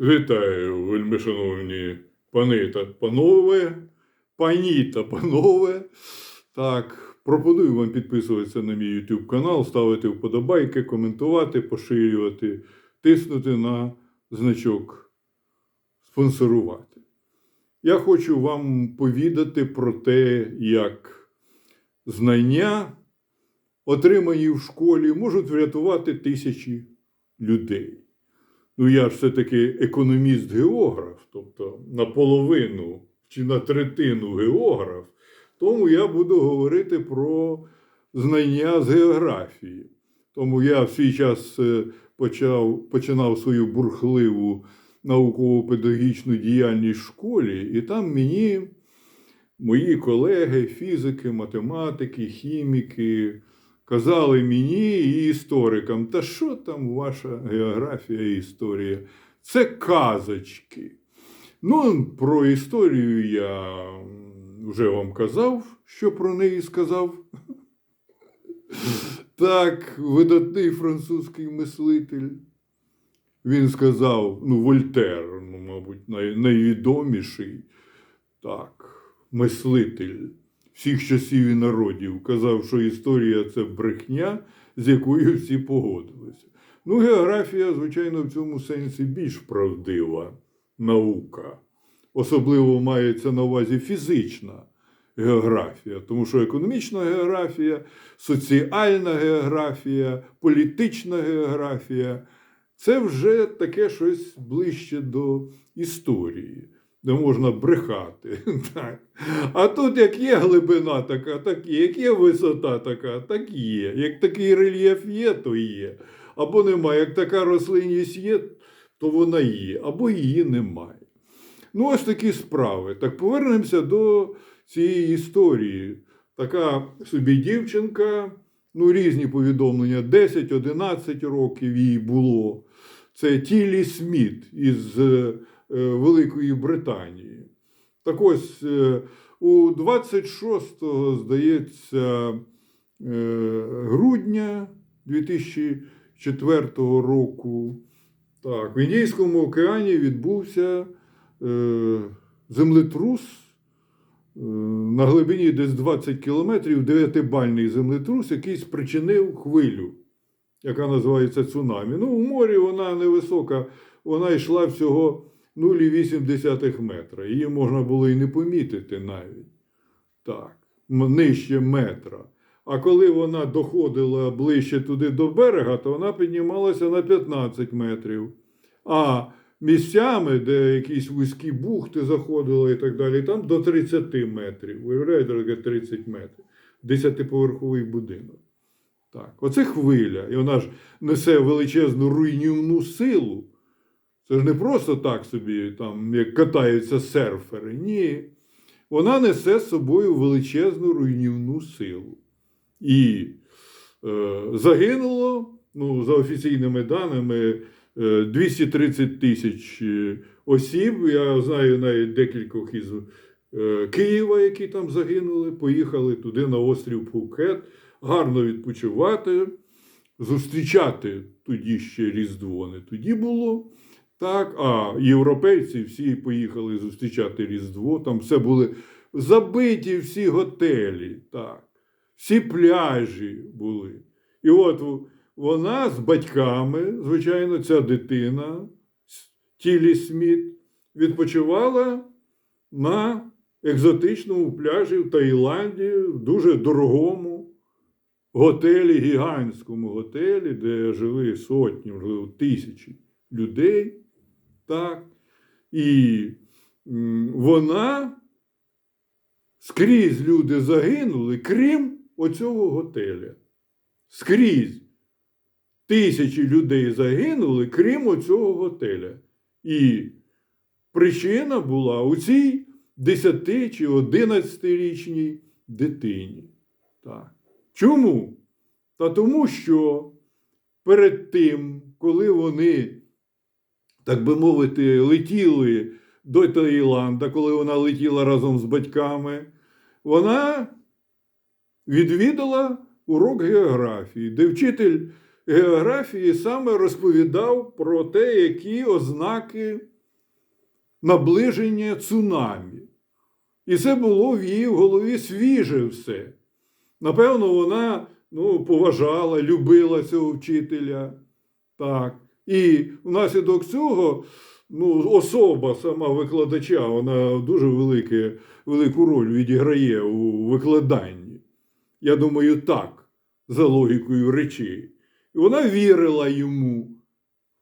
Вітаю, вельмишановні пани та панове, пані та панове. Так, пропоную вам підписуватися на мій YouTube канал, ставити вподобайки, коментувати, поширювати, тиснути на значок спонсорувати. Я хочу вам повідати про те, як знання, отримані в школі, можуть врятувати тисячі людей. Ну, я ж все-таки економіст-географ, тобто наполовину чи на третину географ, тому я буду говорити про знання з географії. Тому я в свій час е, почав, починав свою бурхливу науково-педагогічну діяльність в школі, і там мені мої колеги, фізики, математики, хіміки, казали мені і історикам, та що там ваша географія і історія? Це казочки. Ну, про історію я вже вам казав, що про неї сказав. Так, видатний французький мислитель. Він сказав, ну, Вольтер, ну, мабуть, най, найвідоміший так, мислитель всіх часів і народів, казав, що історія це брехня, з якою всі погодилися. Ну, географія, звичайно, в цьому сенсі більш правдива наука. Особливо мається на увазі фізична географія, тому що економічна географія, соціальна географія, політична географія це вже таке щось ближче до історії, де можна брехати. Так. А тут як є глибина така, так є, як є висота така, так є. Як такий рельєф є, то є. Або немає. Як така рослинність є, то вона є, або її немає. Ну, ось такі справи. Так повернемося до цієї історії. Така собі дівчинка, ну, різні повідомлення, 10-11 років їй було. Це Тілі Сміт із е, Великої Британії. Так ось е, у 26-го, здається, е, грудня 2004 року так, в Індійському океані відбувся е, землетрус е, на глибині десь 20 кілометрів, 9-бальний землетрус, який спричинив хвилю, яка називається цунамі. Ну, у морі вона невисока, вона йшла всього 0,8 метра. Її можна було і не помітити навіть. Так, нижче метра. А коли вона доходила ближче туди до берега, то вона піднімалася на 15 метрів. А місцями, де якісь вузькі бухти заходили і так далі, там до 30 метрів. Уявляєте, таке 30 метрів. Десятиповерховий будинок. Так, оце хвиля. І вона ж несе величезну руйнівну силу. Це ж не просто так собі, там, як катаються серфери. Ні. Вона несе з собою величезну руйнівну силу. І е, загинуло, ну, за офіційними даними, е, 230 тисяч е, осіб. Я знаю навіть декількох із е, Києва, які там загинули, поїхали туди на острів Пхукет, гарно відпочивати, зустрічати тоді ще Різдво не тоді було. Так, а європейці всі поїхали зустрічати Різдво. Там все були забиті всі готелі, так, всі пляжі були. І от вона з батьками, звичайно, ця дитина, Тілі Сміт, відпочивала на екзотичному пляжі в Таїланді, в дуже дорогому готелі, гігантському готелі, де жили сотні, можливо, тисячі людей. Так. І вона скрізь люди загинули, крім оцього готеля. Скрізь тисячі людей загинули, крім оцього готеля. І причина була у цій 10 чи 11-річній дитині. Так. Чому? Та тому, що перед тим, коли вони так би мовити, летіли до Таїланда, коли вона летіла разом з батьками, вона відвідала урок географії, де вчитель географії саме розповідав про те, які ознаки наближення цунамі. І це було в її голові свіже все. Напевно, вона ну, поважала, любила цього вчителя. Так. І внаслідок цього ну, особа сама викладача, вона дуже велике, велику роль відіграє у викладанні. Я думаю, так, за логікою речей. І вона вірила йому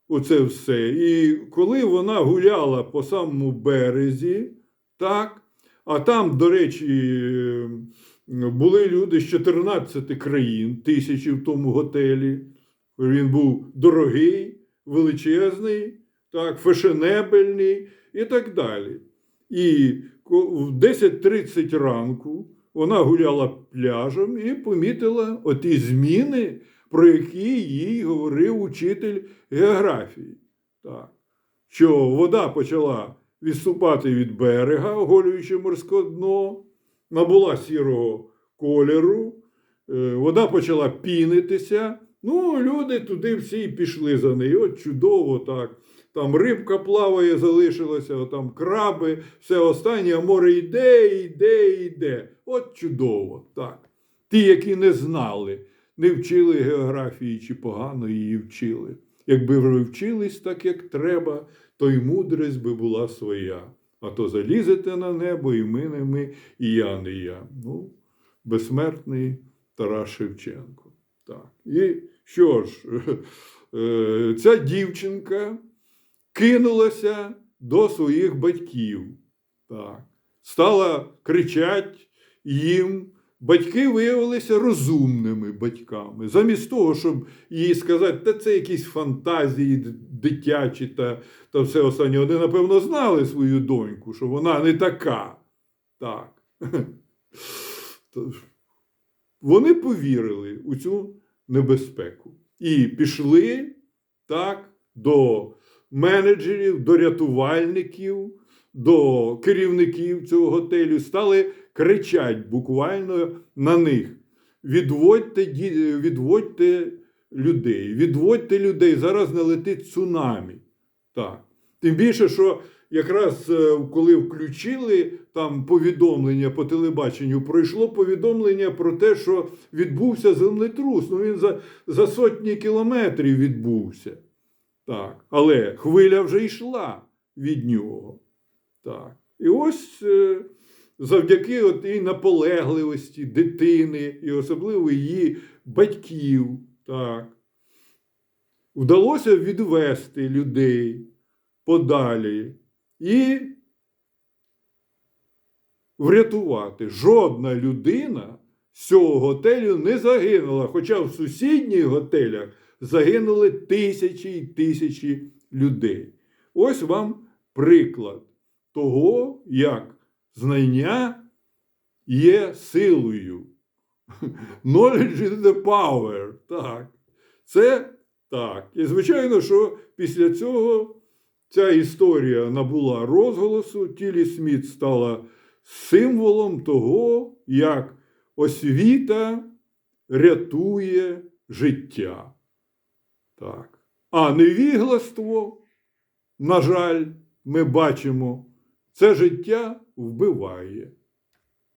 у це все. І коли вона гуляла по самому березі, так, а там, до речі, були люди з 14 країн, тисячі в тому готелі. Він був дорогий, величезний, так, фешенебельний і так далі. І в 10.30 ранку вона гуляла пляжем і помітила оті зміни, про які їй говорив учитель географії. Так. Що вода почала відступати від берега, оголюючи морське дно, набула сірого кольору, е, вода почала пінитися. Ну, люди туди всі пішли за нею. От чудово так. Там рибка плаває, залишилася, там краби, все останнє, а море йде, йде, йде. От чудово, так. Ті, які не знали, не вчили географії чи погано її вчили. Якби ви вчились так, як треба, то й мудрість би була своя. А то залізете на небо, і ми не ми, і я не я. Ну, безсмертний Тарас Шевченко. Так. І що ж, е, ця дівчинка кинулася до своїх батьків. Так. Стала кричать їм. Батьки виявилися розумними батьками. Замість того, щоб їй сказати, та це якісь фантазії дитячі та, та все останнє. Вони, напевно, знали свою доньку, що вона не така. Так. Вони повірили у цю небезпеку і пішли так, до менеджерів, до рятувальників, до керівників цього готелю, стали кричать буквально на них. Відводьте, відводьте людей, відводьте людей, зараз налетить цунамі. Так. Тим більше, що якраз е, коли включили там повідомлення по телебаченню, пройшло повідомлення про те, що відбувся землетрус. Ну він за, за сотні кілометрів відбувся. Так. Але хвиля вже йшла від нього. Так. І ось е, завдяки от і наполегливості дитини, і особливо її батьків, так, вдалося відвести людей подалі і врятувати. Жодна людина з цього готелю не загинула, хоча в сусідніх готелях загинули тисячі і тисячі людей. Ось вам приклад того, як знання є силою. Knowledge is the power. Так. Це так. І звичайно, що після цього ця історія набула розголосу. Тілі Сміт стала символом того, як освіта рятує життя. Так. А невігластво, на жаль, ми бачимо, це життя вбиває.